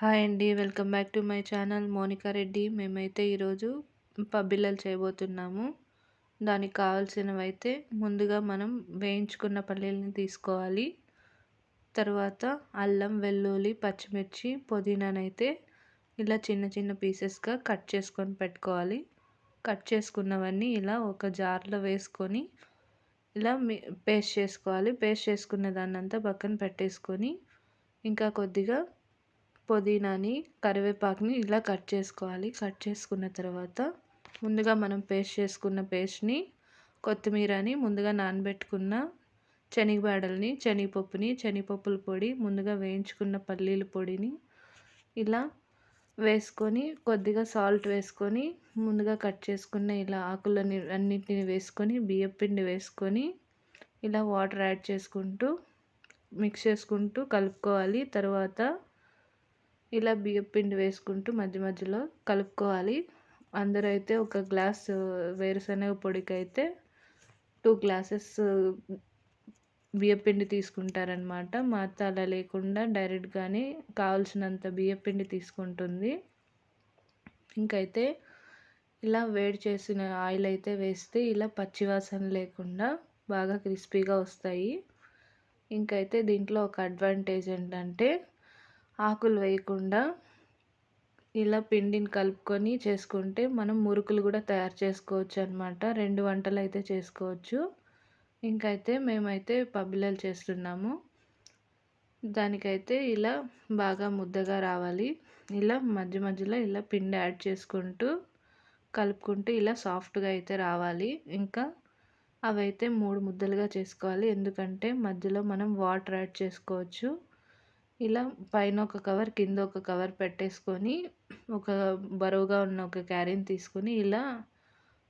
Hi అండి. Welcome back to my channel Monika Reddy. మేమైతే ఈరోజు పబ్బిళ్ళలు చేయబోతున్నాము. దానికి కావాల్సినవైతే ముందుగా మనం వేయించుకున్న పల్లీలని తీసుకోవాలి. తర్వాత అల్లం వెల్లుల్లి పచ్చిమిర్చి పుదీనానైతే ఇలా చిన్న చిన్న పీసెస్గా కట్ చేసుకొని పెట్టుకోవాలి. కట్ చేసుకున్నవన్నీ ఇలా ఒక జార్లో వేసుకొని ఇలా పేస్ట్ చేసుకోవాలి. పేస్ట్ చేసుకున్న దాన్నంతా పక్కన పెట్టేసుకొని ఇంకా కొద్దిగా పుదీనాని కరివేపాకుని ఇలా కట్ చేసుకోవాలి. కట్ చేసుకున్న తర్వాత ముందుగా మనం పేస్ట్ చేసుకున్న పేస్ట్ని కొత్తిమీరని ముందుగా నానబెట్టుకున్న శనగబాడల్ని శనగపప్పుని శనగపప్పుల పొడి ముందుగా వేయించుకున్న పల్లీల పొడిని ఇలా వేసుకొని కొద్దిగా సాల్ట్ వేసుకొని ముందుగా కట్ చేసుకున్న ఇలా ఆకులని అన్నింటిని వేసుకొని బియ్యం పిండి వేసుకొని ఇలా వాటర్ యాడ్ చేసుకుంటూ మిక్స్ చేసుకుంటూ కలుపుకోవాలి. తర్వాత ఇలా బియ్యం పిండి వేసుకుంటూ మధ్య మధ్యలో కలుపుకోవాలి. అందరూ అయితే ఒక గ్లాస్ వేరుశనగ పొడికి అయితే టూ గ్లాసెస్ బియ్యపిండి తీసుకుంటారనమాట మా అత్త అలా లేకుండా డైరెక్ట్గానే కావాల్సినంత బియ్యపిండి తీసుకుంటుంది. ఇంకైతే ఇలా వేడి చేసిన ఆయిల్ అయితే వేస్తే ఇలా పచ్చివాసన లేకుండా బాగా క్రిస్పీగా వస్తాయి. ఇంకైతే దీంట్లో ఒక అడ్వాంటేజ్ ఏంటంటే ఆకులు వేయకుండా ఇలా పిండిని కలుపుకొని చేసుకుంటే మనం మురుకులు కూడా తయారు చేసుకోవచ్చు అనమాట రెండు వంటలు అయితే చేసుకోవచ్చు. ఇంకైతే మేమైతే పబ్బిలలు చేస్తున్నాము. దానికైతే ఇలా బాగా ముద్దగా రావాలి. ఇలా మధ్య మధ్యలో ఇలా పిండి యాడ్ చేసుకుంటూ కలుపుకుంటూ ఇలా సాఫ్ట్గా అయితే రావాలి. ఇంకా అవైతే మూడు ముద్దలుగా చేసుకోవాలి. ఎందుకంటే మధ్యలో మనం వాటర్ యాడ్ చేసుకోవచ్చు. ఇలా పైన ఒక కవర్ కింద ఒక కవర్ పెట్టేసుకొని ఒక బరువుగా ఉన్న ఒక క్యారీని తీసుకొని ఇలా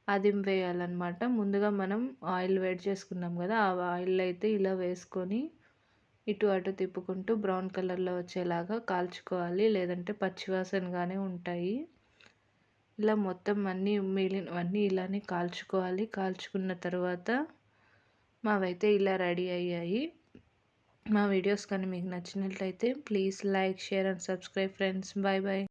అదిం వేయాలన్నమాట. ముందుగా మనం ఆయిల్ వేడి చేసుకున్నాం కదా ఆ ఆయిల్ అయితే ఇలా వేసుకొని ఇటు అటు తిప్పుకుంటూ బ్రౌన్ కలర్లో వచ్చేలాగా కాల్చుకోవాలి. లేదంటే పచ్చివాసనగానే ఉంటాయి. ఇలా మొత్తం అన్నీ మిగిలినవన్నీ ఇలానే కాల్చుకోవాలి. కాల్చుకున్న తర్వాత మావైతే ఇలా రెడీ అయ్యాయి. మా వీడియోస్ కానీ మీకు నచ్చినట్లయితే please like share and subscribe friends. Bye bye